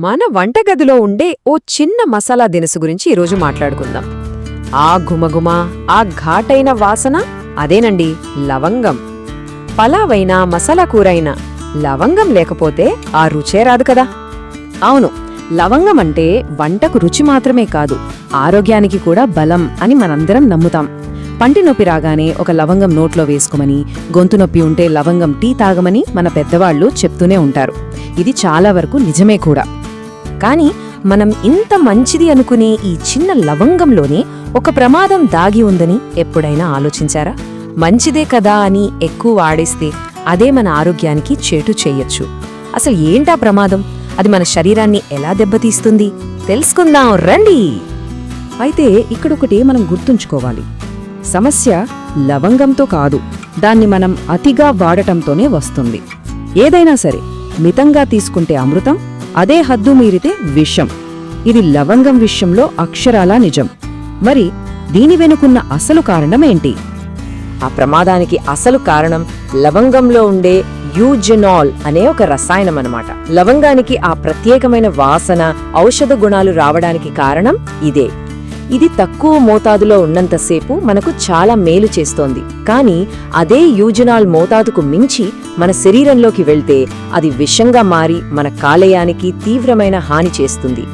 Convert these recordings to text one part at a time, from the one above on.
మన వంటగదిలో ఉండే ఓ చిన్న మసాలా దినుసు గురించి ఈరోజు మాట్లాడుకుందాం. ఆ ఘుమఘుమ ఆ ఘాటైన వాసన అదేనండి లవంగం. పలావైనా మసాలా కూరైనా లవంగం లేకపోతే ఆ రుచే రాదు కదా? అవును లవంగం అంటే వంటకు రుచి మాత్రమే కాదు ఆరోగ్యానికి కూడా బలం అని మనందరం నమ్ముతాం. పంటి నొప్పి రాగానే ఒక లవంగం నోట్లో వేసుకోమని గొంతు నొప్పి ఉంటే లవంగం టీ తాగమని మన పెద్దవాళ్ళు చెప్తూనే ఉంటారు. ఇది చాలా వరకు నిజమే కూడా. కానీ మనం ఇంత మంచిది అనుకునే ఈ చిన్న లవంగంలోనే ఒక ప్రమాదం దాగి ఉందని ఎప్పుడైనా ఆలోచించారా? మంచిదే కదా అని ఎక్కువ వాడేస్తే అదే మన ఆరోగ్యానికి చేటు చేయొచ్చు. అసలు ఏంటా ప్రమాదం? అది మన శరీరాన్ని ఎలా దెబ్బతీస్తుంది? తెలుసుకుందాం రండి! అయితే ఇక్కడొకటి మనం గుర్తుంచుకోవాలి. సమస్య లవంగంతో కాదు దాన్ని మనం అతిగా వాడటంతోనే వస్తుంది. ఏదైనా సరే మితంగా తీసుకుంటే అమృతం అదే హద్దు మీరితే విషం. ఇది లవంగం విషయంలో అక్షరాలా నిజం. మరి దీని వెనుకున్న అసలు కారణమేంటి? ఆ ప్రమాదానికి అసలు కారణం లవంగంలో ఉండే యూజెనాల్ అనే ఒక రసాయనం అనమాట లవంగానికి ఆ ప్రత్యేకమైన వాసన ఔషధ గుణాలు రావడానికి కారణం ఇదే. ఇది తక్కువ మోతాదులో ఉన్నంతసేపు మనకు చాలా మేలు చేస్తోంది. కానీ అదే యూజనాల్ మోతాదుకు మించి మన శరీరంలోకి వెళ్తే అది విషంగా మారి మన కాలేయానికి తీవ్రమైన హాని చేస్తుంది.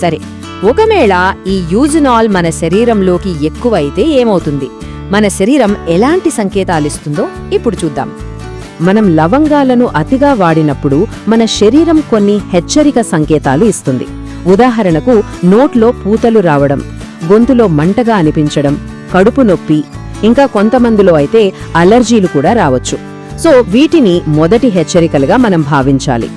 సరే ఒకవేళ ఈ యూజనాల్ మన శరీరంలోకి ఎక్కువైతే ఏమవుతుంది? మన శరీరం ఎలాంటి సంకేతాలిస్తుందో ఇప్పుడు చూద్దాం. మనం లవంగాలను అతిగా వాడినప్పుడు మన శరీరం కొన్ని హెచ్చరిక సంకేతాలు ఇస్తుంది. ఉదాహరణకు నోట్లో పూతలు రావడం గొంతులో మంటగా అనిపించడం కడుపు నొప్పి ఇంకా కొంతమందిలో అయితే అలర్జీలు కూడా రావచ్చు. సో వీటిని మొదటి హెచ్చరికలుగా మనం భావించాలి.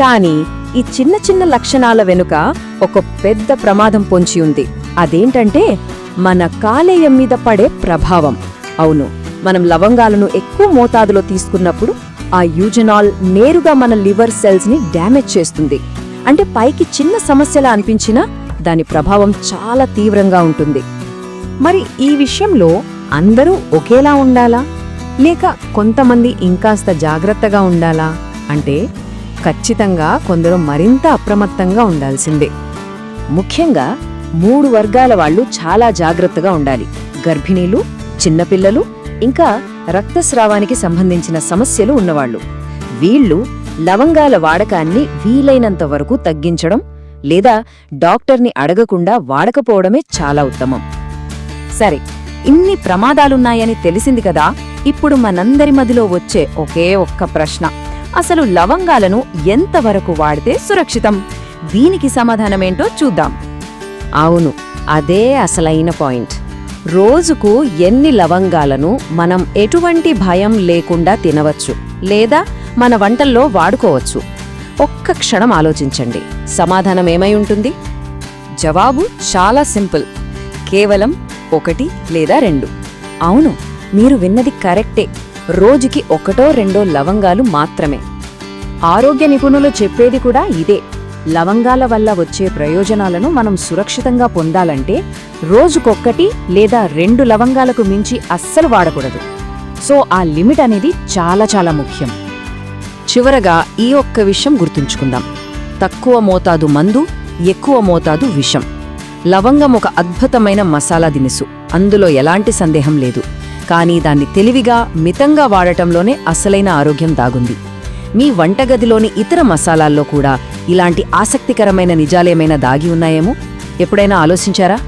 కానీ ఈ చిన్న చిన్న లక్షణాల వెనుక ఒక పెద్ద ప్రమాదం పొంచి ఉంది. అదేంటంటే మన కాలేయం మీద పడే ప్రభావం. అవును మనం లవంగాలను ఎక్కువ మోతాదులో తీసుకున్నప్పుడు ఆ యూజనాల్ నేరుగా మన లివర్ సెల్స్ని డ్యామేజ్ చేస్తుంది. అంటే పైకి చిన్న సమస్యలా అనిపించినా దాని ప్రభావం చాలా తీవ్రంగా ఉంటుంది. మరి ఈ విషయంలో అందరూ ఒకేలా ఉండాలా? లేక కొంతమంది ఇంకాస్త జాగ్రత్తగా ఉండాలా? అంటే ఖచ్చితంగా కొందరు మరింత అప్రమత్తంగా ఉండాల్సిందే. ముఖ్యంగా మూడు వర్గాల వాళ్ళు చాలా జాగ్రత్తగా ఉండాలి. గర్భిణీలు చిన్నపిల్లలు ఇంకా రక్తస్రావానికి సంబంధించిన సమస్యలు ఉన్నవాళ్ళు. వీళ్ళు లవంగాల వాడకాన్ని వీలైనంత వరకు తగ్గించడం లేదా డాక్టర్ని అడగకుండా వాడకపోవడమే చాలా ఉత్తమం. సరే ఇన్ని ప్రమాదాలున్నాయని తెలిసింది కదా ఇప్పుడు మనందరి మదిలో వచ్చే ఒకే ఒక్క ప్రశ్న. అసలు లవంగాలను ఎంతవరకు వాడితే సురక్షితం? దీనికి సమాధానమేంటో చూద్దాం. అవును అదే అసలైన పాయింట్. రోజుకు ఎన్ని లవంగాలను మనం ఎటువంటి భయం లేకుండా తినవచ్చు లేదా మన వంటల్లో వాడుకోవచ్చు. ఒక్క క్షణం ఆలోచించండి. సమాధానం ఏమై ఉంటుంది? జవాబు చాలా సింపుల్. కేవలం ఒకటి లేదా రెండు. అవును మీరు విన్నది కరెక్టే. రోజుకి ఒకటో రెండో లవంగాలు మాత్రమే. ఆరోగ్య నిపుణులు చెప్పేది కూడా ఇదే. లవంగాల వల్ల వచ్చే ప్రయోజనాలను మనం సురక్షితంగా పొందాలంటే రోజుకొక్కటి లేదా రెండు లవంగాలకు మించి అస్సలు వాడకూడదు. సో ఆ లిమిట్ అనేది చాలా చాలా ముఖ్యం. చివరగా ఈ ఒక్క విషయం గుర్తుంచుకుందాం. తక్కువ మోతాదు మందు ఎక్కువ మోతాదు విషం. లవంగం ఒక అద్భుతమైన మసాలా దినుసు. అందులో ఎలాంటి సందేహం లేదు. కానీ దాన్ని తెలివిగా మితంగా వాడటంలోనే అసలైన ఆరోగ్యం దాగుంది. మీ వంటగదిలోని ఇతర మసాలాల్లో కూడా ఇలాంటి ఆసక్తికరమైన నిజాలేమైనా దాగి ఉన్నాయేమో? ఎప్పుడైనా ఆలోచించారా?